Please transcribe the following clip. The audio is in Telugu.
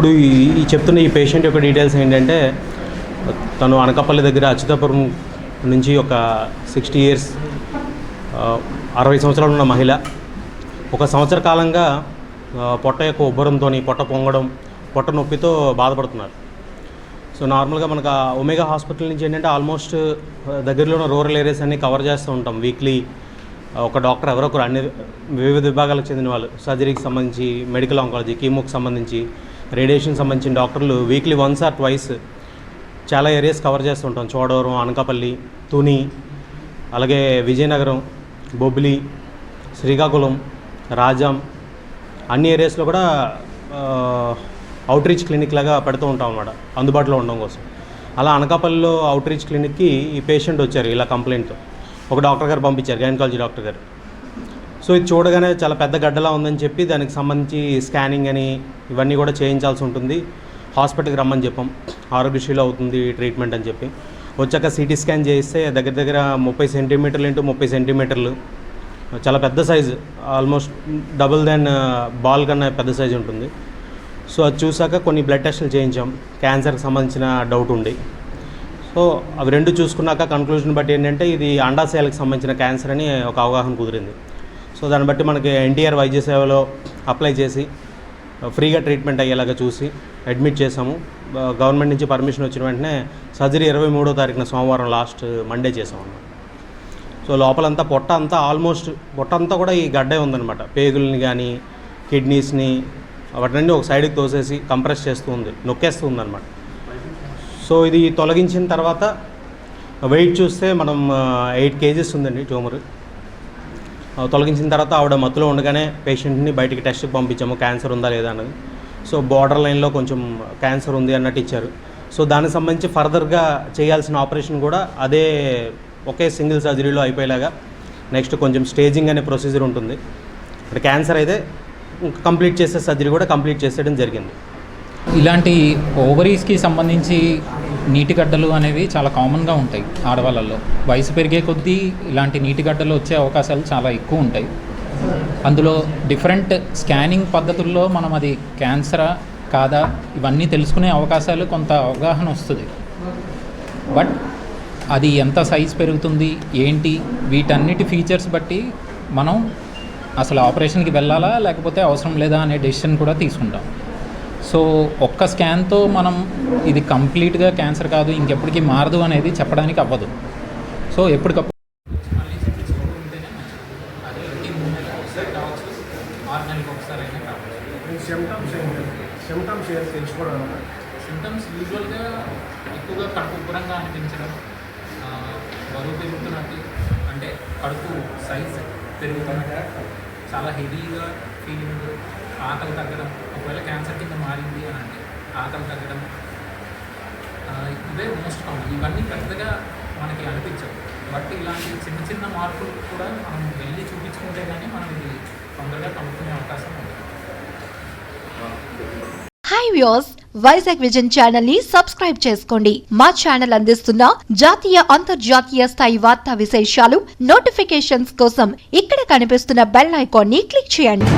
ఇప్పుడు ఈ చెప్తున్న ఈ పేషెంట్ యొక్క డీటెయిల్స్ ఏంటంటే తను అనకాపల్లి దగ్గర అచ్యుతాపురం నుంచి ఒక సిక్స్టీ ఇయర్స్ అరవై సంవత్సరాలు ఉన్న మహిళ. ఒక సంవత్సర కాలంగా పొట్ట యొక్క ఉబ్బరంతో పొట్ట పొంగడం పొట్ట నొప్పితో బాధపడుతున్నారు. సో నార్మల్గా మనకు ఒమేగా హాస్పిటల్ నుంచి ఏంటంటే ఆల్మోస్ట్ దగ్గరలో ఉన్న రూరల్ ఏరియాస్ అన్ని కవర్ చేస్తూ ఉంటాం. వీక్లీ ఒక డాక్టర్ ఎవరో ఒకరు అన్ని వివిధ విభాగాలకు చెందిన వాళ్ళు. సర్జరీకి సంబంధించి మెడికల్ ఆంకాలజీ కీమోకి సంబంధించి రేడియేషన్ సంబంధించిన డాక్టర్లు వీక్లీ వన్స్ ఆర్ ట్వైస్ చాలా ఏరియాస్ కవర్ చేస్తుంటాం. చోడవరం అనకాపల్లి తుని అలాగే విజయనగరం బొబ్బిలి శ్రీకాకుళం రాజాం అన్ని ఏరియాస్లో కూడా అవుట్రీచ్ క్లినిక్ లాగా పెడుతూ ఉంటాం అన్నమాట. అందుబాటులో ఉండడం కోసం. అలా అనకాపల్లిలో అవుట్రీచ్ క్లినిక్కి ఈ పేషెంట్ వచ్చారు ఇలా కంప్లైంట్తో ఒక డాక్టర్ గారు పంపించారు గైనకాలజీ డాక్టర్ గారు. సో ఇది చూడగానే చాలా పెద్ద గడ్డలా ఉందని చెప్పి దానికి సంబంధించి స్కానింగ్ అని ఇవన్నీ కూడా చేయించాల్సి ఉంటుంది. హాస్పిటల్కి రమ్మని చెప్పాం. ఆరోగ్యశ్రీలో అవుతుంది ట్రీట్మెంట్ అని చెప్పి. వచ్చాక సిటీ స్కాన్ చేస్తే దగ్గర దగ్గర ముప్పై సెంటీమీటర్లు ఇంటూ ముప్పై సెంటీమీటర్లు. చాలా పెద్ద size. Almost double then ball కన్నా పెద్ద సైజు ఉంటుంది. సో అది చూసాక కొన్ని బ్లడ్ టెస్టులు చేయించాం. క్యాన్సర్కి సంబంధించిన డౌట్ ఉండి సో అవి రెండు చూసుకున్నాక కన్క్లూజన్ బట్టి ఏంటంటే ఇది అండాశయాలకు సంబంధించిన క్యాన్సర్ అని ఒక అవగాహన కుదిరింది. సో దాన్ని బట్టి మనకి ఎన్టీఆర్ వైద్య సేవలో అప్లై చేసి ఫ్రీగా ట్రీట్మెంట్ అయ్యేలాగా చూసి అడ్మిట్ చేసాము గవర్నమెంట్ నుంచి పర్మిషన్ వచ్చిన వెంటనే సర్జరీ ఇరవై మూడో తారీఖున సోమవారం లాస్ట్ మండే చేసాం అన్నమాట సో లోపలంతా పొట్ట అంతా ఆల్మోస్ట్ పొట్ట అంతా కూడా ఈ గడ్డే ఉందన్నమాట. పేగుల్ని కానీ కిడ్నీస్ని వాటిని ఒక సైడ్కి తోసేసి కంప్రెస్ చేస్తూ ఉంది నొక్కేస్తూ ఉందన్నమాట. సో ఇది తొలగించిన తర్వాత వెయిట్ చూస్తే మనం ఎయిట్ కేజీస్ ఉందండి ట్యూమర్. తొలగించిన తర్వాత ఆవిడ మత్తులో ఉండగానే పేషెంట్ని బయటికి టెస్ట్కి పంపించాము. క్యాన్సర్ ఉందా లేదా అన్నది. సో బార్డర్ లైన్లో కొంచెం క్యాన్సర్ ఉంది అన్నట్టు ఇచ్చారు. సో దానికి సంబంధించి ఫర్దర్గా చేయాల్సిన ఆపరేషన్ కూడా అదే ఒకే సింగిల్ సర్జరీలో అయిపోయేలాగా నెక్స్ట్ కొంచెం స్టేజింగ్ అనే ప్రొసీజర్ ఉంటుంది. అంటే క్యాన్సర్ అయితే కంప్లీట్ చేసే సర్జరీ కూడా కంప్లీట్ చేసేయడం జరిగింది. ఇలాంటి ఓవరీస్కి సంబంధించి నీటి గడ్డలు అనేవి చాలా కామన్గా ఉంటాయి ఆడవాళ్ళల్లో. వయసు పెరిగే కొద్దీ ఇలాంటి నీటి గడ్డలు వచ్చే అవకాశాలు చాలా ఎక్కువ ఉంటాయి. అందులో డిఫరెంట్ స్కానింగ్ పద్ధతుల్లో మనం అది క్యాన్సరా కాదా ఇవన్నీ తెలుసుకునే అవకాశాలు కొంత అవగాహన వస్తుంది. బట్ అది ఎంత సైజ్ పెరుగుతుంది ఏంటి వీటన్నిటి ఫీచర్స్ బట్టి మనం అసలు ఆపరేషన్కి వెళ్ళాలా లేకపోతే అవసరం లేదా అనే డెసిషన్ కూడా తీసుకుంటాం. సో ఒక్క స్కాన్తో మనం ఇది కంప్లీట్గా క్యాన్సర్ కాదు ఇంకెప్పటికీ మారదు అనేది చెప్పడానికి అవ్వదు. సో ఎప్పటికప్పుడు సిమ్టమ్స్ తెలుసుకోవడం? యూజువల్గా ఎక్కువగా అనిపించడం ఆ, బరువు పెరుగుతున్నట్టు అంటే కడుపు సైజ్ పెరుగుతున్నట్టు చాలా హెవీగా ఫీలింగ్ ఆకలి తగ్గడం ఒకవేళ క్యాన్సర్ కింద మారింది అని అంటే ఆకలి తగ్గడం ఇవే మోస్ట్ కామన్ ఇవన్నీ పెద్దగా మనకి అనిపించవు. బట్ ఇలాంటి చిన్న చిన్న మార్పులు కూడా మనం వెళ్ళి చూపించుకుంటే కానీ మనం ఇది తొందరగా కనుక్కునే అవకాశం ఉంది. హాయ్ వ్యూస్ వైజాగ్ విజన్ ఛానల్ని సబ్స్క్రైబ్ చేసుకోండి. మా ఛానల్ అందిస్తున్న జాతీయ అంతర్జాతీయ స్థాయి వార్తా విశేషాలు నోటిఫికేషన్స్ కోసం ఇక్కడ కనిపిస్తున్న బెల్ ఐకాన్ని క్లిక్ చేయండి.